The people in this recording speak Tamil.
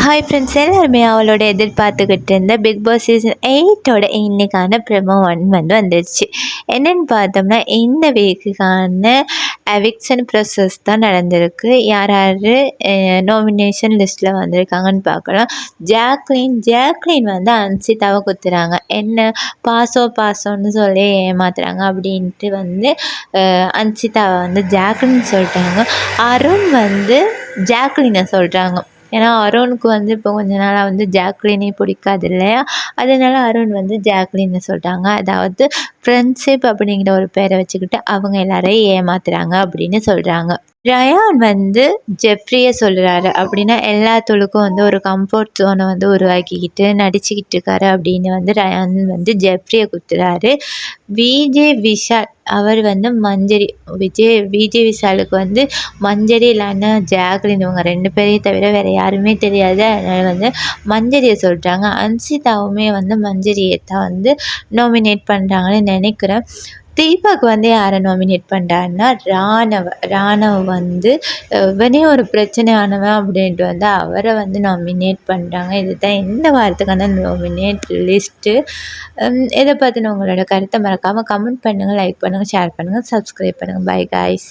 ஹாய் ஃப்ரெண்ட்ஸ் எல்லாருமே அவளோட எதிர்பார்த்துக்கிட்டு இருந்த பிக் பாஸ் சீசன் எயிட்டோட இன்னைக்கான ப்ரெமோ ஒன் வந்து வந்துடுச்சு என்னென்னு பார்த்தோம்னா இந்த வீக்குக்கான எவிக்ஷன் ப்ரொசஸ் தான் நடந்திருக்கு. யார் யார் நாமினேஷன் லிஸ்ட்டில் வந்திருக்காங்கன்னு பார்க்கலாம் ஜாக்லின் ஜாக்லின் வந்து அன்சிதாவை குத்துறாங்க. என்ன பாசோ பாசோன்னு சொல்லி ஏமாத்துறாங்க அப்படின்ட்டு வந்து அன்சிதாவை வந்து ஜாக்லின் சொல்லிட்டாங்க. அருண் வந்து ஜாக்லினை சொல்கிறாங்க ஏன்னா அருணுக்கு வந்து இப்போ கொஞ்ச நாளாக வந்து ஜாக்லினே பிடிக்காது இல்லையா? அதனால அருண் வந்து ஜாக்லின்னு சொல்லிட்டாங்க. அதாவது ஃப்ரெண்ட்ஷிப் அப்படிங்கிற ஒரு பேரை வச்சுக்கிட்டு அவங்க எல்லாரையும் ஏமாத்துறாங்க அப்படின்னு சொல்கிறாங்க ரயான் வந்து ஜெப்ரியை சொல்கிறாரு அப்படின்னா எல்லாத்தொழுக்கும் வந்து ஒரு கம்ஃபர்ட் ஜோனை வந்து உருவாக்கிக்கிட்டு நடிச்சுக்கிட்டு இருக்காரு அப்படின்னு வந்து ரயான் வந்து ஜெப்ரியை குத்துறாரு. விஜே விஷால் அவர் வந்து மஞ்சரி விஜய் விஜய் விஷாலுக்கு வந்து மஞ்சரி இல்லைன்னா ஜாக்லின் இவங்க ரெண்டு பேரையும் தவிர வேறு யாருமே தெரியாது. அதனால் வந்து மஞ்சரியை சொல்கிறாங்க அன்சிதாவுமே வந்து மஞ்சரியை தான் வந்து நாமினேட் பண்ணுறாங்கன்னு நினைக்கிறேன். தீபக் வந்து யாரை நாமினேட் பண்ணுறாருன்னா ராணவ ராணவ வந்து இவனே ஒரு பிரச்சனையானவன் அப்படின்ட்டு வந்து அவரை வந்து நாமினேட் பண்ணுறாங்க இதுதான் இந்த வாரத்துக்கான நாமினேட் லிஸ்ட்டு இதை பற்றின உங்களோட கருத்தை மறக்காமல் கமெண்ட் பண்ணுங்கள் லைக் பண்ணுங்கள் ஷேர் பண்ணுங்கள் சப்ஸ்கிரைப் பண்ணுங்கள் பை காய்ஸ்